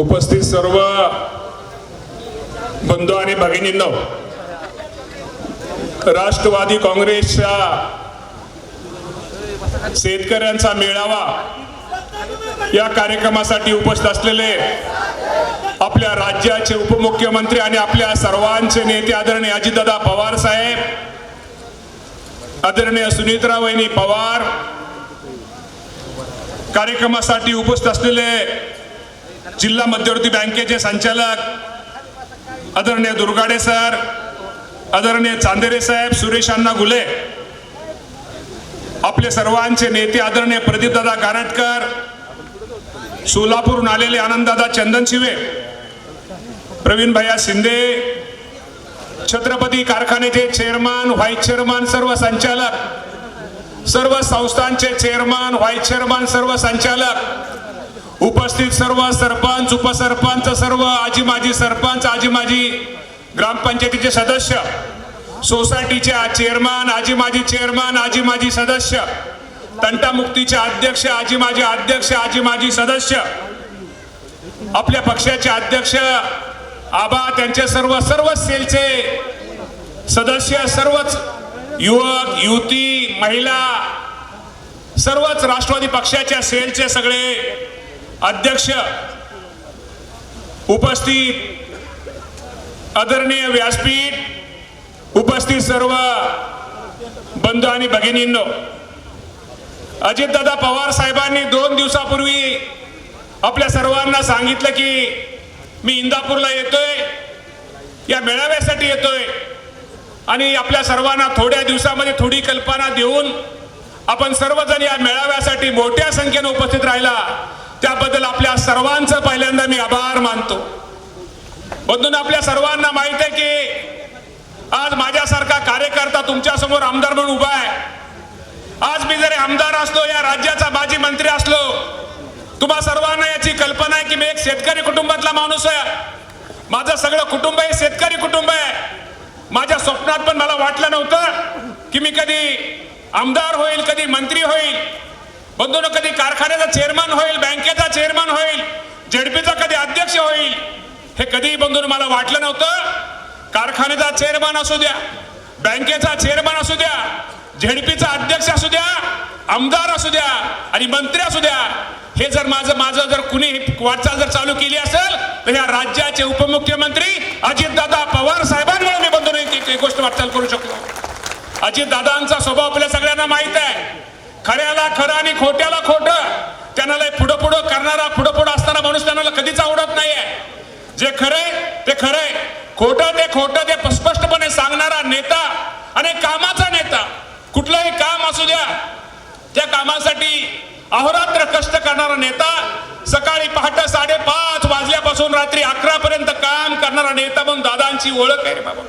उपस्थित सर्व बंधू आणि भगिनींनो राष्ट्रवादी काँग्रेसच्या शेतकऱ्यांचा मेळावा या कार्यक्रमासाठी उपस्थित असलेले आपल्या राज्याचे उपमुख्यमंत्री आणि आपल्या सर्वांचे नेते आदरणीय अजितदादा पवार साहेब आदरणीय सुनीत्रा वहिनी पवार कार्यक्रमासाठी उपस्थित असलेले जिल्हा मध्यवर्ती बँकेचे संचालक आदरणीय दुर्गाडे सर आदरणीय चांदेरे साहेब सुरेश अण्णा गुले आपले सर्वांचे नेते आदरणीय प्रदीपदादा गारटकर सोलापूरून आलेले आनंददादा चंदनशिवे प्रवीण भैया शिंदे छत्रपती कारखान्याचे चेअरमन व्हाईस चेअरमन सर्व संचालक सर्व संस्थांचे चेअरमन व्हाईस चेअरमन सर्व संचालक उपस्थित सर्व सरपंच उपसरपंच सर्व आजी माजी सरपंच आजी माजी ग्रामपंचायतीचे सदस्य सोसायटीचे चेअरमन आजी माजी चेअरमन आजी माजी सदस्य तंटामुक्तीचे अध्यक्ष आजी माजी अध्यक्ष आजी माजी सदस्य आपल्या पक्षाचे अध्यक्ष आबा त्यांचे सर्व सर्व सेलचे सदस्य सर्वच युवक युवती महिला सर्वच राष्ट्रवादी पक्षाच्या सेलचे सगळे अध्यक्ष उपस्थित आदरणीय व्यासपीठ उपस्थित सर्व बंधू आणि भगिनींनो अजितदादा पवार साहेबांनी दोन दिवसापूर्वी आपल्या सर्वांना सांगितलं की मी इंदापूरला येतोय या मेळाव्यासाठी येतोय आणि आपल्या सर्वांना थोड्या दिवसामध्ये थोडी कल्पना देऊन आपण सर्वजण या मेळाव्यासाठी मोठ्या संख्येनं उपस्थित राहिला. त्याबद्दल आपल्या सर्वांचं पहिल्यांदा मी आभार मानतो. बंधून आपल्या सर्वांना माहीत आहे की आज माझ्यासारखा कार्यकर्ता तुमच्यासमोर आमदार म्हणून उभा आहे. आज मी जरी आमदार असलो या राज्याचा माजी मंत्री असलो तुम्हा सर्वांना याची कल्पना आहे की मी एक शेतकरी कुटुंबातला माणूस आहे. माझं सगळं कुटुंब हे शेतकरी कुटुंब आहे. माझ्या स्वप्नात पण मला वाटलं नव्हतं की मी कधी आमदार होईल कधी मंत्री होईल. बंधून कधी कारखान्याचा चेअरमन होईल बँकेचा चेअरमन होईल जेडपीचा कधी अध्यक्ष होईल हे कधी बंधून मला वाटलं नव्हतं. कारखान्याचा चेअरमन असू द्या बँकेचा चेअरमन असू द्या झेडपीचा अध्यक्ष असू द्या आमदार असू द्या आणि मंत्री असू द्या हे जर माझं माझं जर कुणी वाटचाल जर चालू केली असेल तर या राज्याचे उपमुख्यमंत्री अजितदादा पवार साहेबांमुळे मी बंधून एक एक गोष्ट वाटचाल करू शकतो अजितदादांचा स्वभाव आपल्या सगळ्यांना माहीत आहे. खऱ्याला खरं आणि खोट्याला खोटं. त्यांना पुढं पुढं करणारा पुढं पुढं असणारा माणूस त्यांना कधीच आवडत नाहीये. जे खरंय ते खरंय. खोटं ते खोटं ते स्पष्टपणे सांगणारा नेता आणि कामाचा नेता कुठलंही काम असू द्या त्या कामासाठी अहोरात्र कष्ट करणारा नेता सकाळी पहाटे साडेपाच वाजल्यापासून रात्री अकरा पर्यंत काम करणारा नेता म्हणून दादांची ओळख आहे रे बाबा.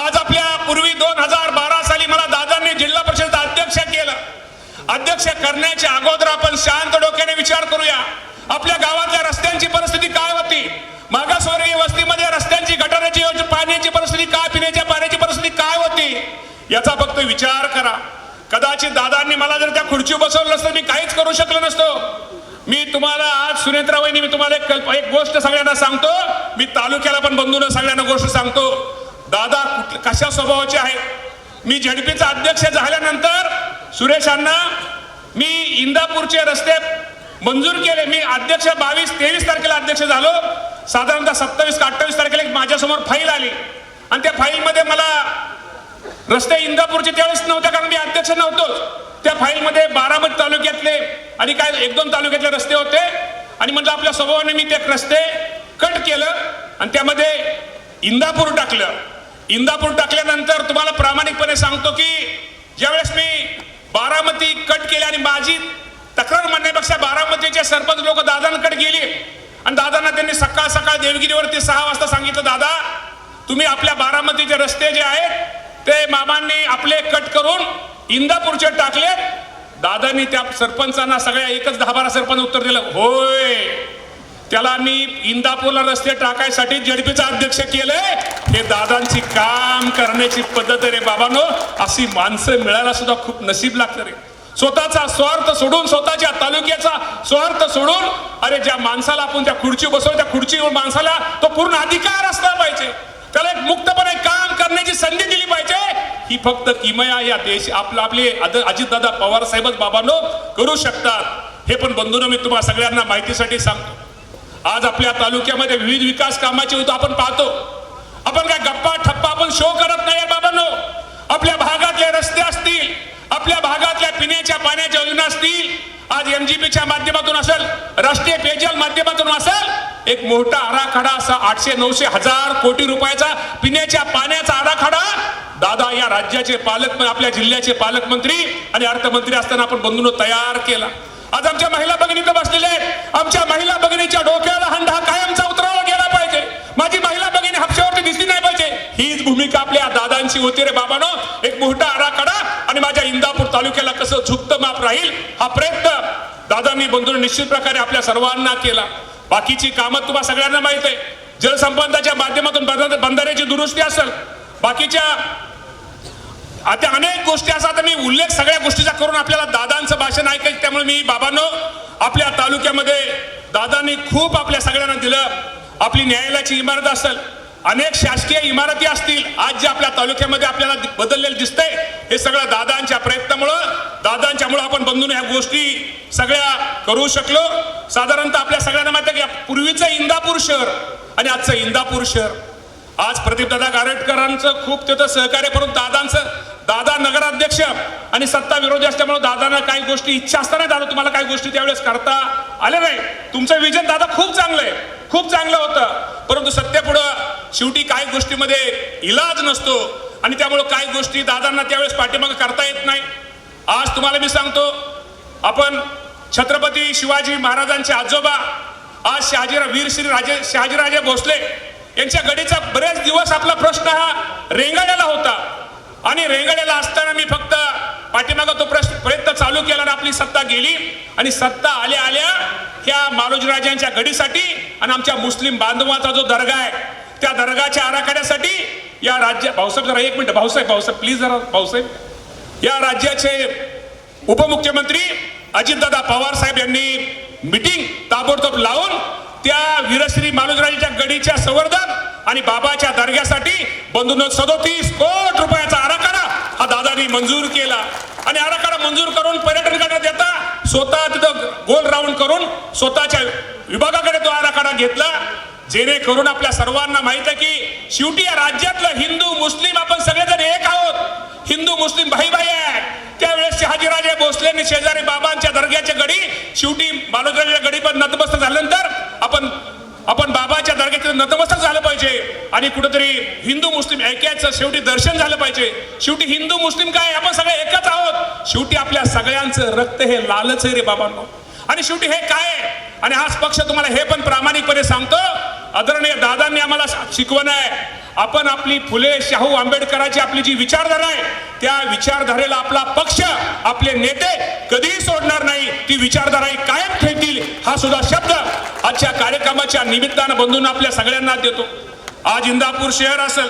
आज आपल्या पूर्वी दोन हजार बारा साली मला दादांनी जिल्हा परिषद अध्यक्ष केलं. अध्यक्ष करण्याच्या अगोदर आपण शांत डोक्याने विचार करूया. आपल्या गावातल्या रस्त्यांची परिस्थिती काय होती? मागासवर्गीय वस्तीमध्ये रस्त्यांची गटाराची पाण्याची परिस्थिती काय पिण्याच्या पाण्याची परिस्थिती काय होती? याचा फक्त विचार करा. कदाचित दादांनी मला जर त्या खुर्ची बसवलं नसतं मी काहीच करू शकलो नसतो. मी तुम्हाला आज सुनेत्रा मी तुम्हाला एक एक गोष्ट सगळ्यांना सांगतो. मी तालुक्याला पण बंधून सगळ्यांना गोष्ट सांगतो. दादा कशा स्वभावाचे आहेत? मी झडपीचा अध्यक्ष झाल्यानंतर सुरेशांना मी इंदापूरचे रस्ते मंजूर केले. मी अध्यक्ष बावीस तेवीस तारखेला अध्यक्ष झालो. साधारणतः सत्तावीस का अठ्ठावीस तारखेला एक माझ्यासमोर फाईल आली. आणि त्या फाईलमध्ये मला रस्ते इंदापूरचे त्यावेळेस नव्हते कारण मी अध्यक्ष नव्हतोच. त्या फाईलमध्ये बारामती तालुक्यातले आणि काय एक दोन तालुक्यातले रस्ते होते. आणि म्हटलं आपल्या स्वभावाने मी ते रस्ते कट केलं आणि त्यामध्ये इंदापूर टाकलं. इंदापूर टाकल्यानंतर तुम्हाला प्रामाणिकपणे सांगतो की ज्यावेळेस मी बारामती कट केली आणि माझी तक्रार म्हणण्यापेक्षा बारामतीचे सरपंच लोक दादांकडे गेली. आणि दादांना त्यांनी सकाळ सकाळ देवगिरीवरती सहा वाजता सांगितलं दादा तुम्ही आपल्या बारामतीचे रस्ते जे आहेत ते मामांनी आपले कट करून इंदापूरचे टाकले दादांनी त्या सरपंचांना सगळ्या एकच दहा बारा सरपंच उत्तर दिलं होय. त्याला मी इंदापूरला रस्ते टाकायसाठी जेडपीचा अध्यक्ष केले. हे दादांची काम करण्याची पद्धत रे बाबानो. अशी माणसं मिळायला सुद्धा खूप नशीब लागतं रे. स्वतःचा स्वार्थ सोडून स्वतःच्या तालुक्याचा स्वार्थ सोडून अरे ज्या माणसाला आपण त्या खुर्ची बसवतो त्या खुर्चीवर माणसाला तो पूर्ण अधिकार असला पाहिजे. त्याला एक मुक्तपणे काम करण्याची संधी दिली पाहिजे. ही फक्त किमया या देश आपलं आपले अजितदादा पवार साहेबच बाबांनो करू शकतात. हे पण बंधून मी तुम्हाला सगळ्यांना माहितीसाठी सांगतो. आज आपल्या तालुक्यामध्ये विविध विकास कामाचे होतो आपण पाहतो. आपण काय गप्पा ठप्पा आपण शो करत नाही बाबांनो. आपल्या भागातले रस्ते असतील आपल्या भागातल्या पिण्याच्या पाण्याच्या योजना असतील आज एमजीपीच्या माध्यमातून असेल राष्ट्रीय पेयजल माध्यमातून असेल एक मोठा आराखडा असा आठशे नऊशे हजार कोटी रुपयाचा पिण्याच्या पाण्याचा आराखडा दादा या राज्याचे पालक आपल्या जिल्ह्याचे पालकमंत्री आणि अर्थमंत्री असताना आपण बंधून तयार केला. आज आमच्या महिला भगिनी बसलेल्या आहेत. आमच्या महिला भगिनीच्या डोक्याला हंडा कायमचा उतरवला गेला पाहिजे. माझी महिला भगिनी हापशावरती दिसली नाही पाहिजे. हीच भूमिका आपल्या दादांची होती रे बाबानो. एक मोठा आराखडा आणि माझ्या इंदापूर तालुक्याला कसं झुकत माप राहील हा प्रयत्न दादांनी बंधून निश्चित प्रकारे आपल्या सर्वांना केला. बाकीची कामं तुम्हाला सगळ्यांना माहीत आहे. जलसंपदाच्या माध्यमातून बंद- बंधाऱ्याची दुरुस्ती असेल. बाकीच्या आता अनेक गोष्टी असतात मी उल्लेख सगळ्या गोष्टीचा करून आपल्याला दादांचं भाषण ऐकायचं त्यामुळे मी बाबांनो आपल्या तालुक्यामध्ये दादांनी खूप आपल्या सगळ्यांना दिलं. आपली न्यायालयाची इमारत असेल अनेक शासकीय इमारती असतील आज जे आपल्या तालुक्यामध्ये आपल्याला बदललेलं दिसतंय हे सगळं दादांच्या प्रयत्नामुळं दादांच्यामुळं आपण बंधून ह्या गोष्टी सगळ्या करू शकलो. साधारणतः आपल्या सगळ्यांना माहिती आहे की पूर्वीचं इंदापूर शहर आणि आजचं इंदापूर शहर. आज प्रदीपदादा गारटकरांचं खूप तिथं सहकार्य करून दादांचं दादा नगराध्यक्ष आणि सत्ता विरोधी असल्यामुळे दादांना काही गोष्टी इच्छा असताना दादा तुम्हाला काही गोष्टी त्यावेळेस करता आले नाही. तुमचं विजन दादा खूप चांगलं आहे. खूप चांगलं होतं. परंतु सत्यापुढं शेवटी काही गोष्टीमध्ये इलाज नसतो आणि त्यामुळं काही गोष्टी दादांना त्यावेळेस पाठीमागं करता येत नाही. आज तुम्हाला मी सांगतो आपण छत्रपती शिवाजी महाराजांचे आजोबा आज शहाजीरा वीर श्री राजे शहाजीराजे भोसले यांच्या गडीचा बरेच दिवस आपला प्रश्न हा रेंगाड्याला होता. आणि रेंगाड्याला असताना मी फक्त पाठीमागं तो प्रश्न प्रयत्न चालू केला आणि आपली सत्ता गेली. आणि सत्ता आल्या आल्या त्या मालोजीराजांच्या गडीसाठी आणि आमच्या मुस्लिम बांधवाचा जो दर्गा आहे त्या दर्गाच्या आराखड्यासाठी या राज्य भाऊसाहेब जरा एक मिनिट भाऊसाहेब भाऊसाहेब प्लीज जरा भाऊसाहेब. या राज्याचे उपमुख्यमंत्री अजितदादा पवार साहेब यांनी मिटिंग ताबडतोब लावून त्या वीरश्री मालोजराजेच्या गडीच्या संवर्धन आणि बाबाच्या दर्ग्यासाठी बंधून सदोतीस कोट रुपयाचा आराखडा हा दादानी मंजूर केला. आणि आराखडा मंजूर करून पर्यटकांना देता स्वतः तिथं गोल राऊंड करून स्वतःच्या विभागाकडे तो आराखडा घेतला. जेणेकरून आपल्या सर्वांना माहीत आहे की शेवटी या राज्यातलं हिंदू मुस्लिम आपण सगळेजण एक आहोत. हिंदू मुस्लिम भाई भाई आहे त्यावेळेस शहाजीराजे भोसलेंनी शेजारी बाबांच्या दर्ग्याच्या गडी शेवटी बालोदराच्या गडी पण नतमस्तक झाल्यानंतर आपण आपण बाबाच्या दर्ग्यात नतमस्तक झालं पाहिजे. आणि कुठेतरी हिंदू मुस्लिम ऐक्याचं शेवटी दर्शन झालं पाहिजे. शेवटी हिंदू मुस्लिम काय आपण सगळे एकच आहोत. शेवटी आपल्या सगळ्यांचं रक्त हे लालच आहे रे बाबांनो. आणि शेवटी हे काय आहे? आणि हाच पक्ष तुम्हाला हे पण प्रामाणिकपणे सांगतो आदरणीय दादांनी आम्हाला शिकवण आहे. आपण आपली फुले शाहू आंबेडकरांची आपली जी विचारधारा आहे त्या विचारधारेला आपला पक्ष आपले नेते कधीही सोडणार नाही. ती विचारधारा ही कायम ठेवतील हा सुद्धा शब्द आजच्या कार्यक्रमाच्या निमित्तानं बंधून आपल्या सगळ्यांना देतो. आज इंदापूर शहर असेल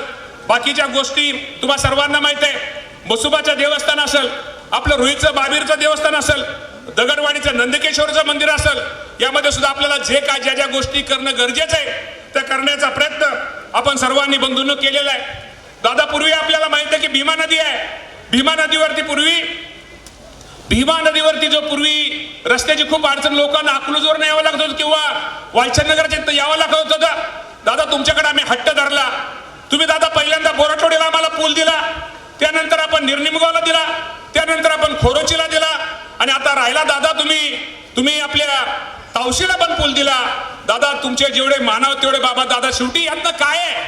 बाकीच्या गोष्टी तुम्हा सर्वांना माहीत आहे. बसुबाचं देवस्थान असेल आपलं रोहितचं बाबीरचं देवस्थान असेल दगडवाडीचं नंदकेश्वरचं मंदिर असेल यामध्ये सुद्धा आपल्याला जे काय ज्या ज्या गोष्टी करणं गरजेचं आहे त्या करण्याचा प्रयत्न आपण सर्वांनी बंधून केलेला आहे. दादा पूर्वी आपल्याला माहीत आहे की भीमा नदी आहे. भीमा नदीवरती पूर्वी भीमा नदीवरती जो पूर्वी रस्त्याची खूप अडचण लोकांना अकलूजवर यावं लागत होतं किंवा वालचंदनगरच्या इथं यावं लागत होतं. दादा तुमच्याकडे आम्ही हट्ट धरला. तुम्ही दादा पहिल्यांदा बोराटोडीला आम्हाला पूल दिला. त्यानंतर आपण निर्निमगावला दिला. त्यानंतर आपण खोरोचीला दिला. आता राहिला दादा तुम्ही. तुम्ही आपल्या तावशीला पण पूल दिला. दादा तुमचे जेवढे मानव तेवढे बाबा दादा शेवटी यातनं काय आहे?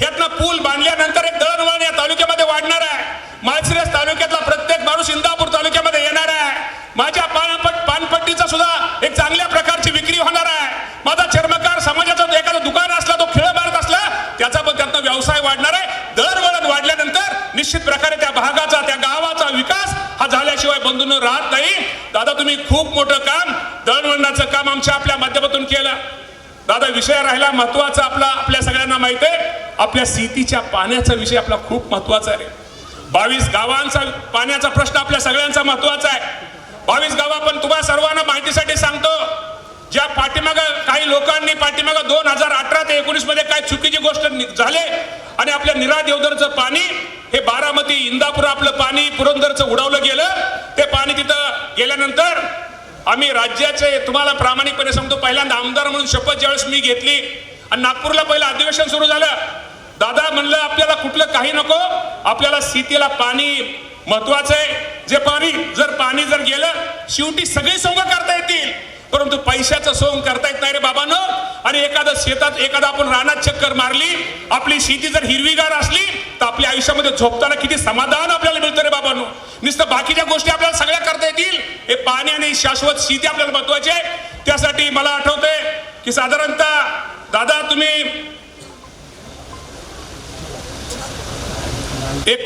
यातनं पूल बांधल्यानंतर एक दळणवळण या तालुक्यामध्ये वाढणार आहे. माळशिरस तालुक्यातला प्रत्येक माणूस इंदापूर तालुक्यामध्ये येणार आहे. माझ्या पानपट पानपट्टीचा सुद्धा एक चांगल्या प्रकारची विक्री होणार आहे. माझा चर्मकार समाजाचा जो एखादा दुकान असला तो खेळ मारत असला त्याचा पण त्यातनं व्यवसाय वाढणार आहे. दळणवळण वाढल्यानंतर निश्चित प्रकारे त्या भागाचा त्या गावाचा विकास हा झाल्याशिवाय बंधून राहत नाही. दादा तुम्ही खूप मोठं काम दळणवळणाचं काम आमच्या आपल्या माध्यमातून केलं. दादा विषय राहिला महत्त्वाचा आपला आपल्या सगळ्यांना माहिती आहे. आपल्या शेतीच्या पाण्याचा विषय आपला खूप महत्त्वाचा आहे. बावीस गावांचा पाण्याचा प्रश्न आपल्या सगळ्यांचा महत्त्वाचा आहे. बावीस गाव आपण तुम्हाला सर्वांना माहितीसाठी सांगतो. ज्या पाठीमाग काही लोकांनी पाठीमाग दोन हजार अठरा ते एकोणीसमध्ये काय चुकीची गोष्ट झाले आणि आपल्या निरा देवदरचं पाणी हे बारामती इंदापूर आपलं पाणी पुरंदरचं उडवलं गेलं. ते पाणी तिथं गेल्यानंतर आम्ही राज्याचे तुम्हाला प्रामाणिकपणे सांगतो पहिल्यांदा आमदार म्हणून शपथ ज्यावेळेस मी घेतली आणि नागपूरला पहिलं अधिवेशन सुरू झालं. दादा म्हणलं आपल्याला कुठलं काही नको आपल्याला शेतीला पाणी महत्वाचं आहे. जे पाणी जर पाणी जर गेलं शेवटी सगळी सोंग करता येतील. परंतु पैशाचं सोंग करता येत नाही रे बाबानं. आणि एखादं शेतात एखादा आपण रानात चक्कर मारली आपली शेती जर हिरवीगार असली तर आपल्या आयुष्यामध्ये झोपताना किती समाधान आपल्याला मिळतं रे बाबांनो. नुसतं बाकीच्या गोष्टी आपल्याला सगळ्या करता येतील. हे पाणी आणि शाश्वत शेती आपल्याला महत्वाची आहे. त्यासाठी मला आठवतंय की साधारणतः दादा तुम्ही एक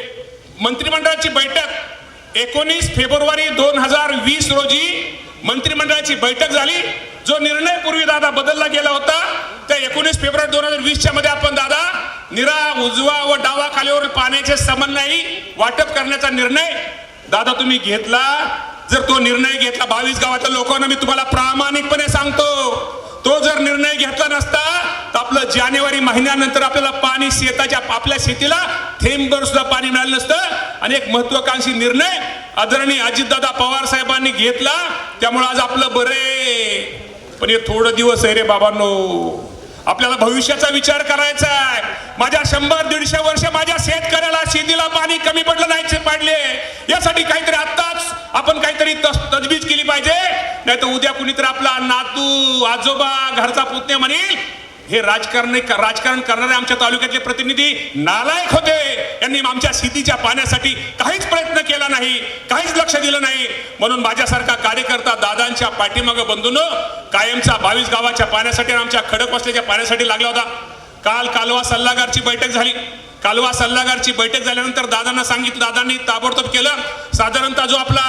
मंत्रिमंडळाची बैठक एकोणीस फेब्रुवारी दोन हजार वीस रोजी मंत्रिमंडळाची बैठक झाली. जो निर्णय पूर्वी दादा बदलला गेला होता त्या एकोणीस फेब्रुवारी दोन हजार वीसच्या मध्ये आपण दादा निरा उजवा व डावा खालीवर पाण्याचे समन्वयी वाटप करण्याचा निर्णय दादा तुम्ही घेतला. जर तो निर्णय घेतला बावीस गावातल्या लोकांना मी तुम्हाला प्रामाणिकपणे सांगतो तो जर निर्णय घेतला नसता तर आपलं जानेवारी महिन्यानंतर आपल्याला पाणी शेताच्या आपल्या शेतीला थेंबभर सुद्धा पाणी मिळालं नसतं. आणि एक महत्वाकांक्षी निर्णय आदरणीय अजितदादा पवार साहेबांनी घेतला. त्यामुळे आज आपलं बरे पण हे थोडं दिवस आहे रे बाबांनो. आपल्याला भविष्याचा विचार करायचा आहे. माझ्या शंभर दीडशे वर्ष माझ्या शेतकऱ्याला शेतीला पाणी कमी पडलं नाही पाडले. यासाठी काहीतरी आत्ताच आपण काहीतरी तस- तजवीज केली पाहिजे. नाही तर उद्या कुणीतरी आपला नातू आजोबा घरचा पुतणे म्हणेल हे राजकारण राजकारण करणारे आमच्या तालुक्यातले प्रतिनिधी नालायक होते. यांनी आमच्या शेतीच्या पाण्यासाठी काहीच प्रयत्न केला नाही काहीच लक्ष दिलं नाही. म्हणून माझ्यासारखा कार्यकर्ता दादांच्या पाठीमागं बंधून कायमच्या बावीस गावाच्या पाण्यासाठी आणि आमच्या खडक वसल्याच्या पाण्यासाठी लागला होता. काल कालवा सल्लागारची बैठक झाली. कालवा सल्लागारची बैठक झाल्यानंतर दादांना सांगितलं दादांनी ताबडतोब केलं. साधारणतः जो आपला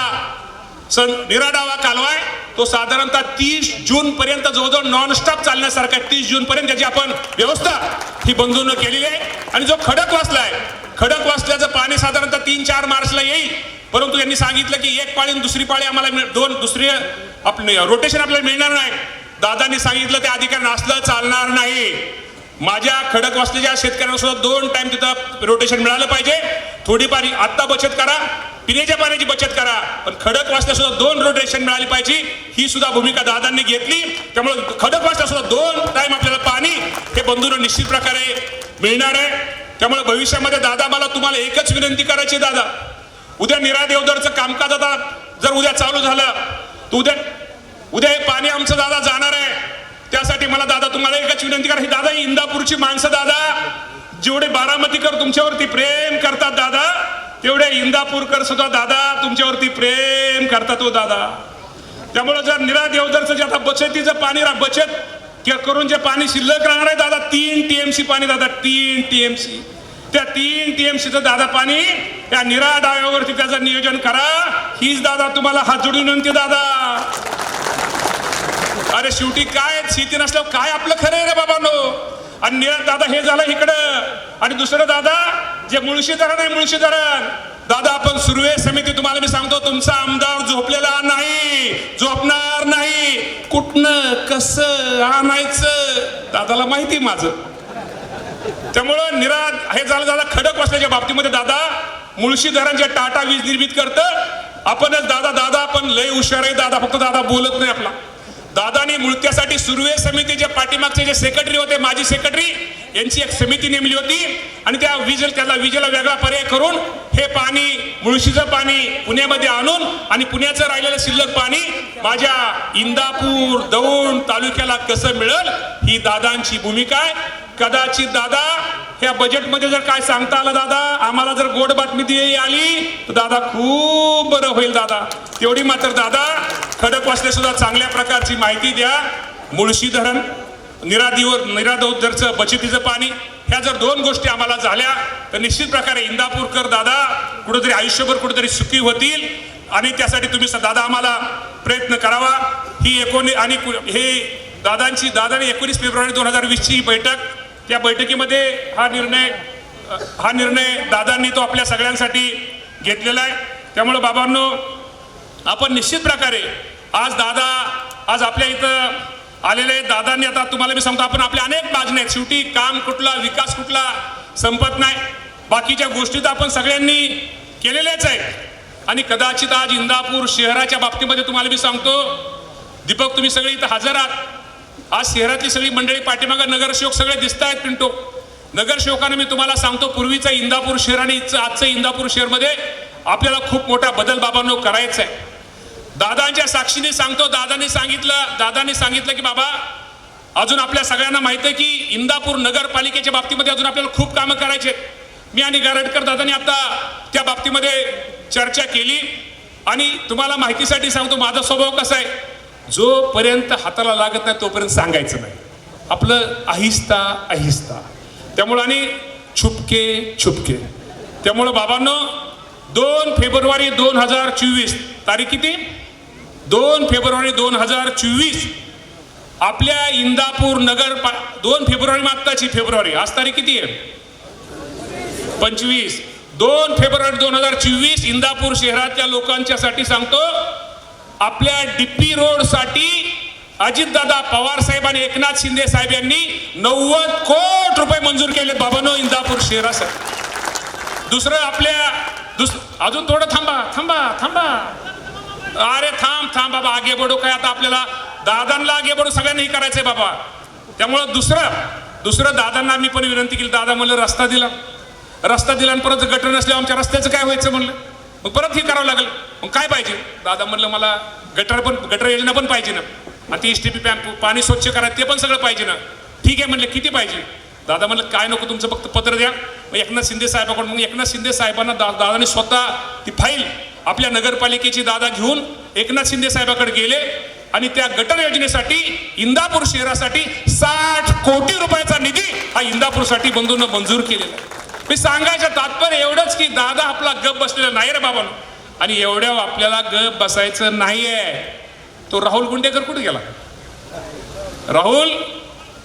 सन निराडावा कालवा आहे तो साधारणतः तीस जून पर्यंत जवळजवळ नॉनस्टॉप चालण्यासारखा आहे. तीस जून पर्यंत त्याची आपण व्यवस्था ही बंधून केलेली आहे. आणि जो खडक वाचला आहे खडक वाचल्याचं पाणी साधारणतः तीन चार मार्चला येईल. परंतु यांनी सांगितलं की एक पाळी दुसरी पाळी आम्हाला मिळ- दोन दुसरी आपले रोटेशन आपल्याला मिळणार नाही. दादांनी सांगितलं त्या अधिकार असलं चालणार नाही. माझ्या खडक वाचलेल्या शेतकऱ्यांना सुद्धा दोन टाइम तिथं रोटेशन मिळालं पाहिजे. थोडीफार आत्ता बचत करा. पिण्याच्या पाण्याची बचत करा. पण खडक वाचल्या सुद्धा दोन रोटेशन मिळाली पाहिजे. ही सुद्धा भूमिका दादांनी घेतली. त्यामुळे खडक वाचल्या सुद्धा दोन टाइम आपल्याला पाणी हे बंधूंना निश्चित प्रकारे मिळणार आहे. त्यामुळे भविष्यामध्ये दादा मला तुम्हाला एकच विनंती करायची दादा. उद्या निरा देवदरचं कामकाज आता जर उद्या चालू झालं तर उद्या उद्या हे पाणी आमचं दादा जाणार आहे. त्यासाठी मला दादा तुम्हाला एकच विनंती करा. ही दादा इंदापूरची माणसं दादा. जेवढे बारामतीकर तुमच्यावरती प्रेम करतात दादा. तेवढे इंदापूरकर सुद्धा दादा तुमच्यावरती प्रेम करतात हो दादा. त्यामुळं जर निरा देवधरचं जे आता बचतीचं पाणी रा- बचत के- करून जे पाणी शिल्लक राहणार आहे दादा तीन टीएमसी पाणी दादा तीन टीएमसी. त्या तीन टीएमसीचं दादा पाणी त्या निरा डाव्यावरती त्याचं नियोजन करा. हीच दादा तुम्हाला हात जोडून विनंती दादा. अरे शेवटी काय शेती नसल्यावर काय आपलं खरं आहे रे बाबांनो? आणि निरा दादा हे झालं इकडं. आणि दुसरं दादा जे मुळशी धरण आहे मुळशी धरण दादा आपण सुर्वे समिती. तुम्हाला मी सांगतो तुमचा आमदार झोपलेला नाही झोपणार नाही. कुठनं कसं आणायचं? दादाला माहिती माझं. त्यामुळं निरा हे झालं दादा खडक वाचल्याच्या बाबतीमध्ये दादा मुळशी धरण जे टाटा वीज निर्मित करतं. आपणच दादा दादा आपण लय हुशार आहे. दादा फक्त दादा बोलत नाही आपला. दादानी मुळत्यासाठी सुर्वे समितीच्या पाठीमागचे जे सेक्रेटरी होते माजी सेक्रेटरी यांची एक समिती नेमली होती. आणि त्या विजेल त्याला विजेला वेगळा पर्याय करून हे पाणी मुळशीचं पाणी पुण्यामध्ये आणून आणि पुण्याचं राहिलेलं शिल्लक पाणी माझ्या इंदापूर दौंड तालुक्याला कसं मिळेल ही दादांची भूमिका आहे. कदाचित दादा ह्या बजेटमध्ये जर काय सांगता आलं दादा आम्हाला जर गोड बातमी दी आली तर दादा खूप बरं होईल दादा. तेवढी मात्र दादा खडक वाचले सुद्धा चांगल्या प्रकारची माहिती द्या. मुळशी धरण निरादीवर निरादोदरचं बचतीचं पाणी ह्या जर दोन गोष्टी आम्हाला झाल्या तर निश्चित प्रकारे इंदापूरकर दादा कुठेतरी आयुष्यभर कुठेतरी सुखी होतील आणि त्यासाठी तुम्ही स- दादा आम्हाला प्रयत्न करावा. ही एकोणी आणि कु- हे दादांची दादाने एकोणीस फेब्रुवारी दोन हजार वीसची ही बैठक त्या बैठकीमध्ये हा निर्णय हा निर्णय दादांनी तो आपल्या सगळ्यांसाठी घेतलेला आहे. त्यामुळे बाबांनो आपण निश्चित प्रकारे आज दादा आज आपल्या इथं आलेले दादांनी आता तुम्हाला मी सांगतो आपण आपल्या अनेक मागण्या आहेत. शेवटी काम कुठला विकास कुठला संपत नाही. बाकीच्या गोष्टी तर आपण सगळ्यांनी केलेल्याच आहेत. आणि कदाचित आज इंदापूर शहराच्या बाबतीमध्ये तुम्हाला मी सांगतो दीपक तुम्ही सगळे इथं हजर आहात. आज शहरातली सगळी मंडळी पाठीमागं नगरसेवक सगळे दिसत आहेत पिंटो नगरसेवकाने मी तुम्हाला सांगतो पूर्वीचं इंदापूर शहर आणि आजचं इंदापूर शहरमध्ये आपल्याला खूप मोठा बदल बाबांनो करायचा आहे. दादांच्या साक्षीने सांगतो दादांनी सांगितलं दादांनी सांगितलं की बाबा अजून आपल्या सगळ्यांना माहिती आहे की इंदापूर नगरपालिकेच्या बाबतीमध्ये अजून आपल्याला खूप कामं करायचे मी आणि गारडकर दादांनी आता त्या बाबतीमध्ये चर्चा केली. आणि तुम्हाला माहितीसाठी सांगतो माझा स्वभाव कसा आहे? जोपर्यंत हाताला लागत नाही तोपर्यंत सांगायचं नाही. आपलं अहिस्ता अहिस्ता त्यामुळं आणि छुपके छुपके. त्यामुळं बाबांनो दोन फेब्रुवारी दोन हजार चोवीस तारीख किती? दोन फेब्रुवारी दोन हजार चोवीस आपल्या इंदापूर नगर पा- दोन फेब्रुवारी मागताची फेब्रुवारी. आज तारीख किती आहे? पंचवीस. दोन फेब्रुवारी दोन हजार चोवीस इंदापूर शहराच्या लोकांच्यासाठी सांगतो आपल्या डीपी रोडसाठी अजितदादा पवार साहेब आणि एकनाथ शिंदे साहेब यांनी नव्वद कोट रुपये मंजूर केले बाबानो इंदापूर शहरासाठी दुसरं आपल्या दुस अजून थोडं थांबा थांबा थांबा. अरे थांब थांब बाबा आगे बडू काय? आता आपल्याला दादांना आगे बडू सगळ्यांना हे करायचंय बाबा. त्यामुळं दुसरं दुसरं दादांना आम्ही पण विनंती केली. दादा म्हणलं रस्ता दिला. रस्ता दिला आणि परत गटर नसल्यावर आमच्या रस्त्याचं काय व्हायचं म्हणलं? मग परत हे करावं लागेल. मग काय पाहिजे? दादा म्हणलं मला गटर पण गटर योजना पण पाहिजे ना. आणि ती एस टी पी पाणी स्वच्छ करा ते पण सगळं पाहिजे ना. ठीक आहे म्हणलं किती पाहिजे? दादा म्हणलं काय नको तुमचं फक्त पत्र द्या. मग एकनाथ शिंदे साहेबाकडून मग एकनाथ शिंदे साहेबांना दा दादाने स्वतः ती फाईल आपल्या नगरपालिकेची दादा घेऊन एकनाथ शिंदे साहेबाकडे गेले आणि त्या गटर योजनेसाठी इंदापूर शहरासाठी साठ कोटी रुपयाचा निधी हा इंदापूरसाठी बंधूंना मंजूर केलेला मी सांगायचं तात्पर्य एवढंच की दादा आपला गप बसलेला नाही रे बाबांनो. आणि एवढ्या आपल्याला गप बसायचं नाहीये. तो राहुल गुंडेकर कुठे गेला? राहुल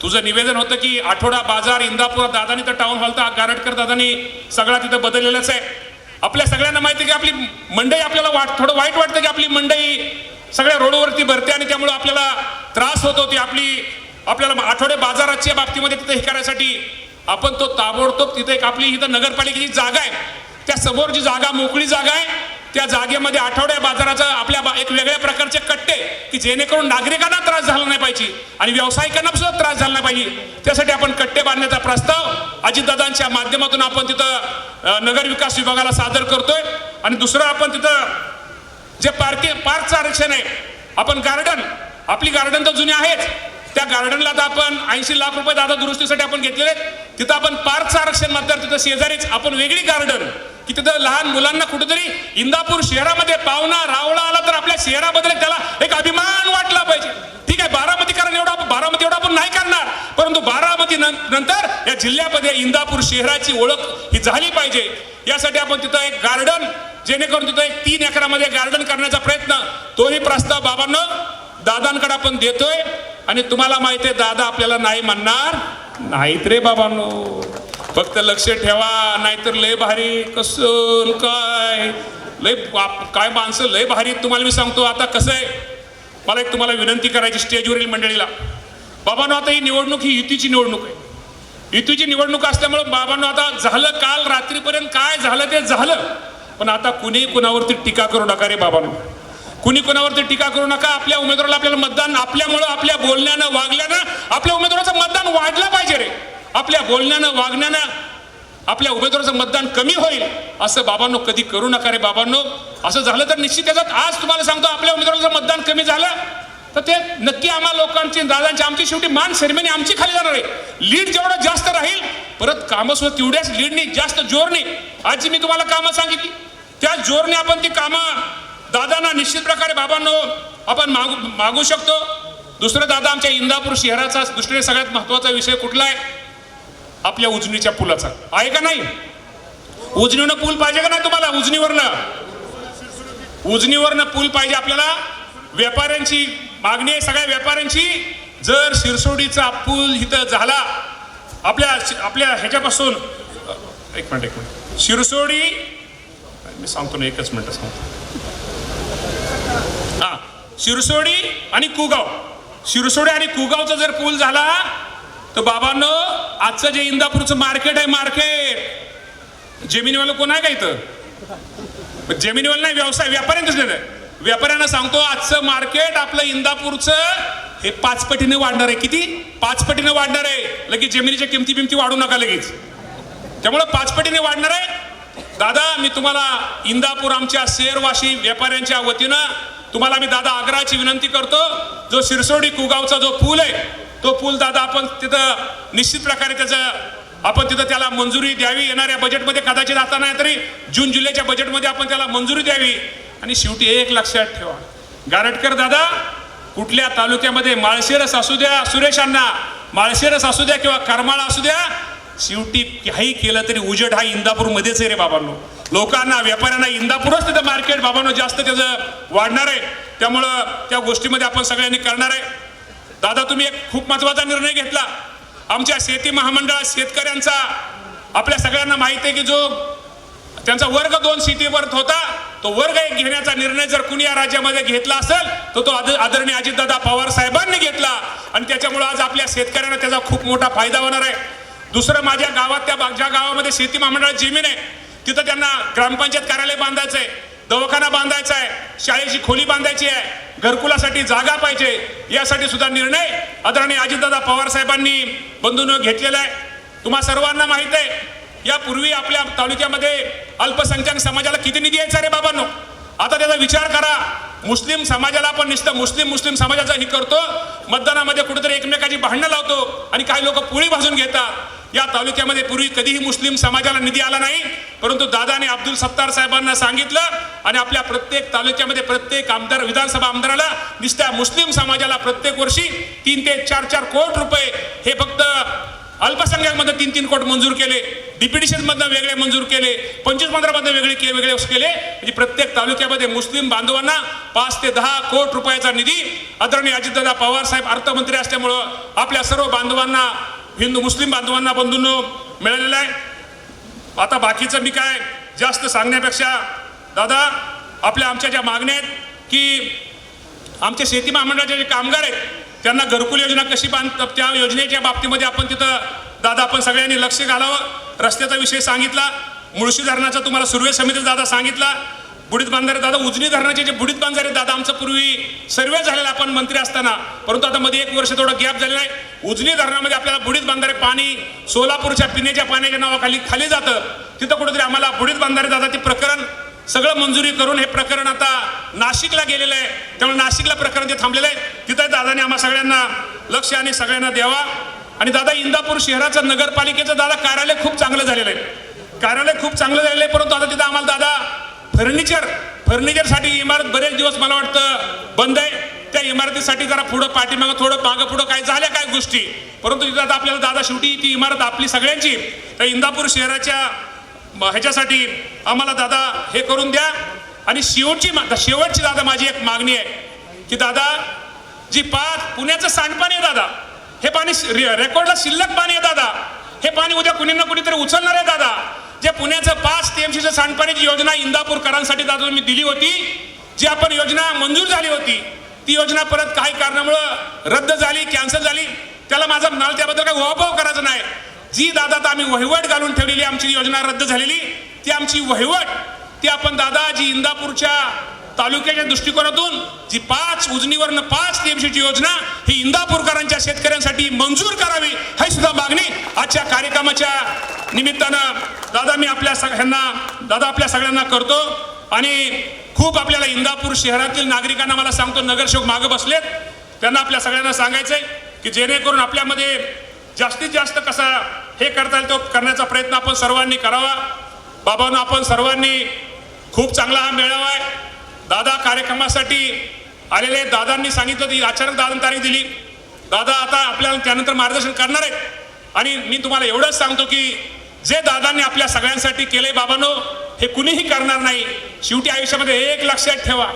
तुझं निवेदन होतं की आठवडा बाजार इंदापूर दादानी तर टाउन हॉल तर गारटकर दादानी सगळा तिथं बदललेलाच आहे. आपल्या सगळ्यांना माहिती आहे की आपली मंडई आपल्याला वाट थोडं वाईट वाटतं की आपली मंडई सगळ्या रोडवरती भरते आणि त्यामुळे आपल्याला त्रास होतो ती आपली आपल्याला आठवडे बाजाराच्या बाबतीमध्ये तिथं हे करायसाठी आपण तो ताबडतोब तिथे एक आपली इथं नगरपालिकेची जागा आहे. त्या समोर जी जागा मोकळी जागा आहे त्या जागेमध्ये आठवड्या बाजाराचा आपल्या बा- एक वेगळ्या प्रकारचे कट्टे की जेणेकरून नागरिकांना त्रास झाला नाही पाहिजे आणि व्यावसायिकांना सुद्धा त्रास झाला नाही पाहिजे. त्यासाठी आपण कट्टे बांधण्याचा प्रस्ताव अजितदादांच्या माध्यमातून आपण तिथं नगरविकास नगर विकास विभागाला सादर करतोय. आणि दुसरं आपण तिथं जे पार्किंग पार्कचं आरक्षण आहे आपण गार्डन आपली गार्डन तर जुनी आहेच. त्या गार्डनला तर आपण ऐंशी लाख रुपये दादा दुरुस्तीसाठी आपण घेतलेले तिथं आपण पार्कचं आरक्षण मात्र तिथं शेजारीच आपण वेगळी गार्डन की तिथं लहान मुलांना कुठेतरी इंदापूर शहरामध्ये पाहुणा रावळा आला तर आपल्या शहराबद्दल त्याला एक अभिमान वाटला पाहिजे. ठीक आहे बारामती कारण एवढा बारामती एवढा आपण नाही करणार. परंतु बारामती नंतर या जिल्ह्यामध्ये इंदापूर शहराची ओळख ही झाली पाहिजे. यासाठी आपण तिथं एक गार्डन जेणेकरून तिथं एक तीन एकरामध्ये गार्डन करण्याचा प्रयत्न तोही प्रस्ताव बाबांना दादांकडे आपण देतोय आणि तुम्हाला माहिती आहे दादा आपल्याला नाही म्हणणार. नाहीत रे बाबांनो. फक्त लक्ष ठेवा नाहीतर लय भारी कसं काय? लय काय माणसं लय भारी. तुम्हाला मी सांगतो आता कसं आहे? मला एक तुम्हाला विनंती करायची स्टेजवरील मंडळीला. बाबांनो आता ही निवडणूक ही युतीची निवडणूक आहे. युतीची निवडणूक असल्यामुळं बाबांनो आता झालं काल रात्रीपर्यंत काय झालं ते झालं. पण आता कुणीही कुणावरती टीका करू नका रे बाबांनो. कुणी कोणावरती टीका करू नका. आपल्या उमेदवाराला आपल्याला मतदान आपल्यामुळं आपल्या बोलण्यानं वागल्यानं आपल्या उमेदवाराचं मतदान वाढलं पाहिजे रे. आपल्या बोलण्यानं वागण्यानं आपल्या उमेदवाराचं मतदान कमी होईल असं बाबांनो कधी करू नका रे बाबांनो. असं झालं तर निश्चित त्याच्यात आज तुम्हाला सांगतो आपल्या उमेदवाराचं मतदान कमी झालं तर ते नक्की आम्हा लोकांची दादांची आमची शेवटी मान शर्मेने आमची खाली जाणार आहे. लीड जेवढं जास्त राहील परत कामं सुद्धा तेवढ्याच लीडनी जास्त जोरने. आज मी तुम्हाला कामं सांगितली. त्या जोरने आपण ती कामं दादांना निश्चित प्रकारे बाबांनो आपण मागू मागू शकतो. दुसरं दादा आमच्या इंदापूर शहराचा दृष्टीने सगळ्यात महत्त्वाचा विषय कुठला आहे? आपल्या उजनीच्या पुलाचा. आहे का नाही? उजनीवरनं पूल पाहिजे का नाही तुम्हाला? उजनीवरनं. उजनीवरनं पूल पाहिजे आपल्याला. व्यापाऱ्यांची मागणी आहे सगळ्या व्यापाऱ्यांची. जर शिरसोडीचा पूल इथं झाला आपल्या आपल्या ह्याच्यापासून एक मिनिट एक मिनिट. शिरसोडी मी सांगतो ना एकच मिनटं सांगतो. शिरसोडी आणि कुगाव. शिरसोडी आणि कुगावचा जर पूल झाला तर बाबांनो आजचं जे इंदापूरचं मार्केट आहे मार्केट. जमिनीवाला कोण आहे का इथं? जमिनीवाला नाही व्यवसाय व्यापाऱ्यांचं नाही. व्यापाऱ्यांना सांगतो आजचं मार्केट आपलं इंदापूरचं हे पाच पटीने वाढणार आहे. किती? पाच पटीने वाढणार आहे. लगेच जमिनीच्या किमती बिमती वाढू नका लगेच. त्यामुळं पाच पटीने वाढणार आहे. दादा मी तुम्हाला इंदापूर आमच्या शेरवाशी व्यापाऱ्यांच्या वतीनं तुम्हाला मी दादा आग्रहाची विनंती करतो जो शिरसोडी कुगावचा जो पूल आहे तो पूल दादा आपण तिथं निश्चित प्रकारे त्याचं आपण तिथं त्याला मंजुरी द्यावी. येणाऱ्या बजेटमध्ये कदाचित आता नाही तरी जून जुलैच्या बजेटमध्ये आपण त्याला मंजुरी द्यावी. आणि शेवटी एक लक्षात ठेवा. गारटकर दादा कुठल्या तालुक्यामध्ये माळशिरस असू द्या सुरेशांना माळशिरस असू द्या किंवा करमाळा असू द्या शेवटी काही केलं तरी उजेड हा इंदापूरमध्येच आहे रे बाबांनो. लोकांना व्यापाऱ्यांना इंदापूरच तिथं मार्केट बाबांनो जास्त त्याचं वाढणार आहे. त्यामुळं त्या गोष्टीमध्ये आपण सगळ्यांनी करणार आहे. दादा तुम्ही एक खूप महत्त्वाचा निर्णय घेतला. आमच्या शेती महामंडळात शेतकऱ्यांचा आपल्या सगळ्यांना माहिती आहे की जो त्यांचा वर्ग दोन सीटीवर होता तो वर्ग एक घेण्याचा निर्णय जर कुणी या राज्यामध्ये घेतला असेल तर तो आद- आदरणीय अजितदादा पवार साहेबांनी घेतला. आणि त्याच्यामुळे आज आपल्या शेतकऱ्यांना त्याचा खूप मोठा फायदा होणार आहे. दुसरं माझ्या गावात त्या ज्या गावामध्ये शेती महामंडळात जमीन आहे तिथं त्यांना ग्रामपंचायत कार्यालय बांधायचं आहे दवाखाना बांधायचा आहे शाळेची खोली बांधायची आहे घरकुलासाठी जागा पाहिजे यासाठी सुद्धा निर्णय आदरणीय अजितदादा पवार साहेबांनी बंधून घेतलेला आहे. तुम्हा सर्वांना माहीत आहे यापूर्वी आपल्या तालुक्यामध्ये अल्पसंख्याक समाजाला किती निधी यायचा रे बाबांनो? आता त्याचा विचार करा. मुस्लिम समाजाला आपण नुसतं मुस्लिम मुस्लिम समाजाचा ही करतो मतदानामध्ये कुठेतरी एकमेकाची भांडणं लावतो आणि काही लोक पोळी भाजून घेतात. या तालुक्यामध्ये पूर्वी कधीही मुस्लिम समाजाला निधी आला नाही. परंतु दादाने अब्दुल सत्तार साहेबांना सांगितलं आणि आपल्या प्रत्येक तालुक्यामध्ये प्रत्येक आमदार विधानसभा आमदाराला नुसत्या मुस्लिम समाजाला प्रत्येक वर्षी तीन ते चार चार कोट रुपये हे फक्त अल्पसंख्याकमध्ये तीन तीन कोट मंजूर केले डिपिटिशनमधनं वेगळे मंजूर केले पंचवीस पंधरामधनं वेगळे के वेगळे केले. म्हणजे प्रत्येक तालुक्यामध्ये मुस्लिम बांधवांना पाच ते दहा कोट रुपयाचा निधी आदरणीय अजितदादा पवार साहेब अर्थमंत्री असल्यामुळं आपल्या सर्व बांधवांना हिंदू मुस्लिम बांधवांना बंधून मिळालेला आहे. आता बाकीचं मी काय जास्त सांगण्यापेक्षा दादा आपल्या आमच्या ज्या मागण्या आहेत की आमच्या शेती महामंडळाचे जे कामगार आहेत त्यांना घरकुल योजना कशी बांध त्या योजनेच्या बाबतीमध्ये आपण तिथं दादा आपण सगळ्यांनी लक्ष घालावं. रस्त्याचा विषय सांगितला मुळशी धरणाचा तुम्हाला सुर्वे समितीचा दादा सांगितला. बुडीत बांधारे दादा उजनी धरणाचे जे बुडीत बांधारे दादा आमचं पूर्वी सर्वे झालेला आपण मंत्री असताना परंतु आता मध्ये एक वर्ष थोडं गॅप झालेला आहे. उजनी धरणामध्ये आपल्याला बुडीत बांधारे पाणी सोलापूरच्या पिण्याच्या पाण्याच्या नावाखाली खाली जातं. तिथं कुठेतरी आम्हाला बुडीत बांधारे दादा ते प्रकरण सगळं मंजुरी करून हे प्रकरण आता नाशिकला गेलेलं आहे. त्यामुळे नाशिकला प्रकरण जे थांबलेलं आहे तिथं दादाने आम्हा सगळ्यांना लक्ष आणि सगळ्यांना द्यावा. आणि दादा इंदापूर शहराचं नगरपालिकेचं दादा कार्यालय खूप चांगलं झालेलं आहे. कार्यालय खूप चांगलं झालेलं आहे परंतु आता तिथं आम्हाला दादा फर्निचर फर्निचरसाठी इमारत बरेच दिवस मला वाटतं बंद आहे. त्या इमारतीसाठी जरा पुढं पाठीमागं थोडं मागं पुढं काय झाल्या काय गोष्टी? परंतु तिथं आता आपल्याला दादा शेवटी ती इमारत आपली सगळ्यांची. तर इंदापूर शहराच्या ह्याच्यासाठी आम्हाला दादा हे करून द्या. आणि शेवटची शेवटची दादा माझी एक मागणी आहे. की दादा जी पाच पुण्याचं सांडपाणी आहे दादा. हे पाणी रे- रेकॉर्डला शिल्लक पाणी आहे दादा. हे पाणी उद्या कुणी ना कुणीतरी उचलणार आहे दादा. जे पुण्याचं पाच टीएमसीचं सांडपाणीची योजना इंदापूरकरांसाठी दादा मी दिली होती. जी आपण योजना मंजूर झाली होती. ती योजना परत काही कारणामुळं रद्द झाली कॅन्सल झाली. त्याला माझा मला त्याबद्दल काही उहापोह करायचं नाही. जी दादा तर आम्ही वहिवट घालून ठेवलेली आमची योजना रद्द झालेली ती आमची वहिवट ती आपण दादा जी इंदापूरच्या तालुक्याच्या दृष्टिकोनातून जी पाच उजनीवरनं पाच टीएमसीची योजना ही इंदापूरकरांच्या शेतकऱ्यांसाठी मंजूर करावी ही सुद्धा मागणी आजच्या कार्यक्रमाच्या निमित्तानं दादा मी आपल्या सगळ्यांना दादा आपल्या सगळ्यांना करतो. आणि खूप आपल्याला इंदापूर शहरातील नागरिकांना मला सांगतो नगरसेवक मागे बसलेत. त्यांना आपल्या सगळ्यांना सांगायचंय की जेणेकरून आपल्यामध्ये जास्तीत जास्त कसा हे करता येईल तो करण्याचा प्रयत्न आपण सर्वांनी करावा. बाबांनो आपण सर्वांनी खूप चांगला हा मेळावा आहे. दादा कार्यक्रमासाठी आलेले दादांनी सांगितलं की अचानक दादा तारीख दिली. दादा आता आपल्याला त्यानंतर मार्गदर्शन करणार आहेत. आणि मी तुम्हाला एवढंच सांगतो की जे दादांनी आपल्या सगळ्यांसाठी केले बाबांनो हे कुणीही करणार नाही. शेवटी आयुष्यामध्ये एक लक्षात ठेवा.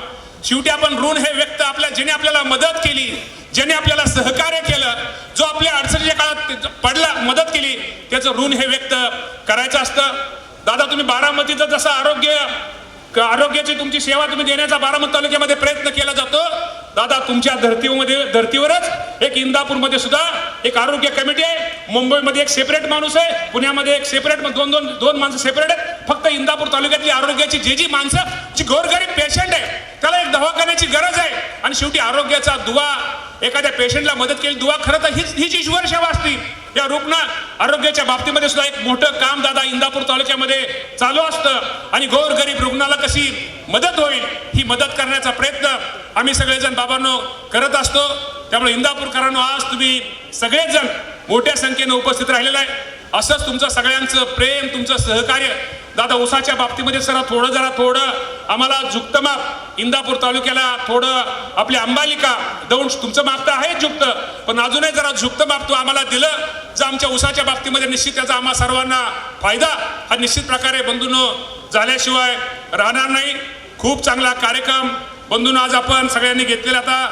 शेवटी आपण ऋण हे व्यक्त आपल्या ज्याने आपल्याला मदत केली ज्याने आपल्याला सहकार्य केलं जो आपल्या अडचणीच्या काळात पडला मदत केली त्याचं ऋण हे व्यक्त करायचं असतं. दादा तुम्ही बारामतीचं जसं आरोग्य आरोग्याची तुमची सेवा तुम्ही देण्याचा बारामती तालुक्यामध्ये प्रयत्न केला जातो. दादा तुमच्या धर्तीमध्ये धर्तीवरच एक इंदापूरमध्ये सुद्धा एक आरोग्य कमिटी आहे. मुंबईमध्ये एक सेपरेट माणूस आहे. पुण्यामध्ये एक सेपरेट दोन दोन दोन माणसं सेपरेट आहेत. फक्त इंदापूर तालुक्यातली आरोग्याची जी जी माणसं जी गोरगरीब पेशंट आहे त्याला एक दवाखान्याची गरज आहे. आणि शेवटी आरोग्याचा दुवा एखाद्या पेशंटला मदत केली दुवा खरं तर हीच हीच ईश्वर सेवा असतील या रुग्ण आरोग्याच्या बाबतीमध्ये सुद्धा एक मोठं काम दादा इंदापूर तालुक्यामध्ये चालू असतं. आणि गोरगरीब रुग्णाला कशी मदत होईल ही मदत करण्याचा प्रयत्न आम्ही सगळेजण बाबांनो करत असतो. त्यामुळे इंदापूरकरांनो आज तुम्ही सगळेजण मोठ्या संख्येनं उपस्थित राहिलेला आहे. असंच तुमचं सगळ्यांचं प्रेम तुमचं सहकार्य दादा ऊसाच्या बाबतीमध्ये जरा थोडं जरा थोडं. आम्हाला झुक्त माप इंदापूर तालुक्याला थोडं आपली अंबालिका दौंड तुमचं माप तर आहे झुक्त पण अजूनही जरा झुक्त माप तू आम्हाला दिलं जर आमच्या ऊसाच्या बाबतीमध्ये निश्चित त्याचा आम्हा सर्वांना फायदा. हा निश्चित प्रकारे बंधून झाल्याशिवाय राहणार नाही. खूप चांगला कार्यक्रम. बंधून आज आपण सगळ्यांनी घेतलेला आता.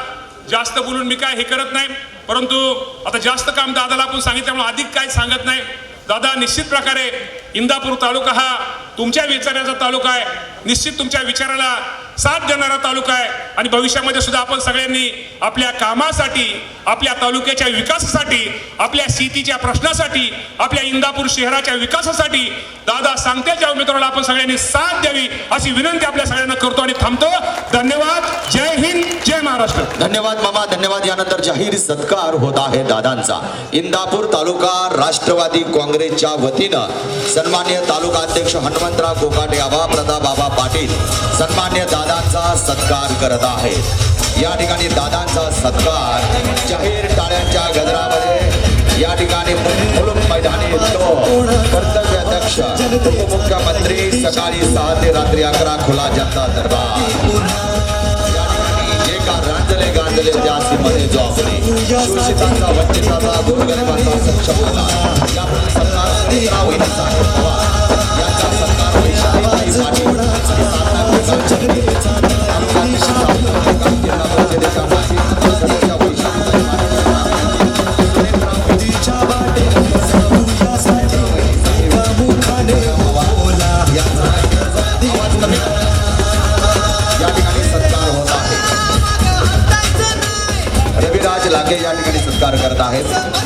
जास्त बोलून मी काय हे करत नाही. परंतु आता जास्त काम दादाला आपण सांगितल्यामुळे अधिक काय सांगत नाही. दादा निश्चित प्रकारे इंदापूर तालुका हा तुमच्या विचाराचा तालुका आहे. निश्चित तुमच्या विचाराला साथ देणारा तालुका आहे. आणि भविष्यामध्ये सुद्धा आपण सगळ्यांनी आपल्या कामासाठी आपल्या तालुक्याच्या विकासासाठी आपल्या शेतीच्या प्रश्नासाठी आपल्या इंदापूर शहराच्या विकासासाठी दादा सांगतील त्या उमेदवाराला आपण सगळ्यांनी साथ द्यावी अशी विनंती आपल्या सगळ्यांना करतो आणि थांबतो. धन्यवाद. जय हिंद जय महाराष्ट्र. धन्यवाद मामा धन्यवाद. यानंतर जाहीर सत्कार होत आहे दादांचा. इंदापूर तालुका राष्ट्रवादी काँग्रेसच्या वतीनं सन्मान्य तालुका अध्यक्ष हनुमंतराव कोकाटे आबा प्रताप बाबा पाटील सन्मान्य दादांचा सत्कार करत आहेत. या ठिकाणी दादांचा सत्कार जाहीर टाळ्यांच्या गजरामध्ये या ठिकाणी मुलुक मैदानी येतो कर्तव्य अध्यक्ष उपमुख्यमंत्री सकाळी सहा ते रात्री अकरा खुला जनता दरबार. या जे का रांजले गांजले त्या जो आपले शोषितांचा वंचिताचा गोरगरिबांचा सक्षमता या सरकार सुनीता यांचा Satan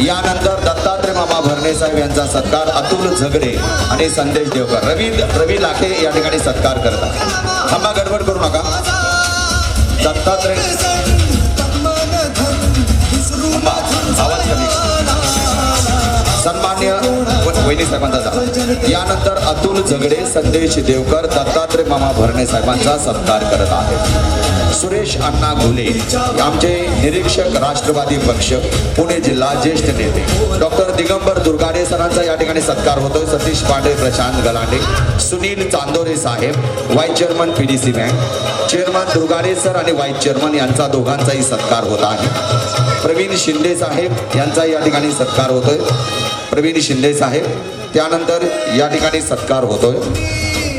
यानंतर दत्तात्रय मामा भरणे साहेब यांचा सत्कार अतुल झगडे आणि संदेश देवकर. रवी रवी लाखे या ठिकाणी सत्कार करत आहेत. थांबा गडबड करू नका. दत्तात्रय आवाज कमी. सन्मान्य वैनी वहिनी साहेबांचा झाला यानंतर अतुल झगडे संदेश देवकर दत्तात्रय मामा भरणे साहेबांचा सत्कार करत आहेत. सुरेश अण्णा घुले आमचे निरीक्षक राष्ट्रवादी पक्ष पुणे जिल्हा ज्येष्ठ नेते. डॉक्टर दिगंबर दुर्गाडे सरांचा या ठिकाणी सत्कार होतोय. सतीश पांडे प्रशांत गलांडे सुनील चांदोरे साहेब vice chairman P D C bank chairman Durgade sir आणि व्हाईस चेअरमन यांचा दोघांचाही सत्कार होत आहे. प्रवीण शिंदे साहेब यांचा या ठिकाणी सत्कार होतोय. प्रवीण शिंदे साहेब त्यानंतर या ठिकाणी सत्कार होतोय.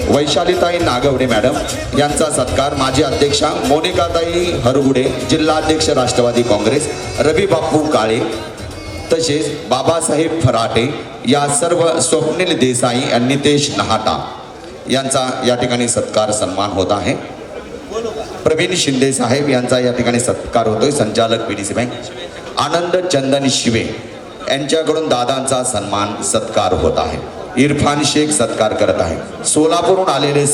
वैशालीताई नागवडे मॅडम यांचा सत्कार माजी अध्यक्षा मोनिकाताई हरगुडे जिल्हाध्यक्ष राष्ट्रवादी काँग्रेस रवी बापू काळे तसेच बाबासाहेब फराटे या सर्व स्वप्नील देसाई आणि नितेश नहाटा यांचा या ठिकाणी सत्कार सन्मान होत आहे. प्रवीण शिंदे साहेब यांचा या ठिकाणी सत्कार होतोय. संचालक P D C bank Anand Chandan Shive यांच्याकडून दादांचा सन्मान सत्कार होत आहे. इरफान शेख सत्कार करत आहे सोलापूरहून आलेले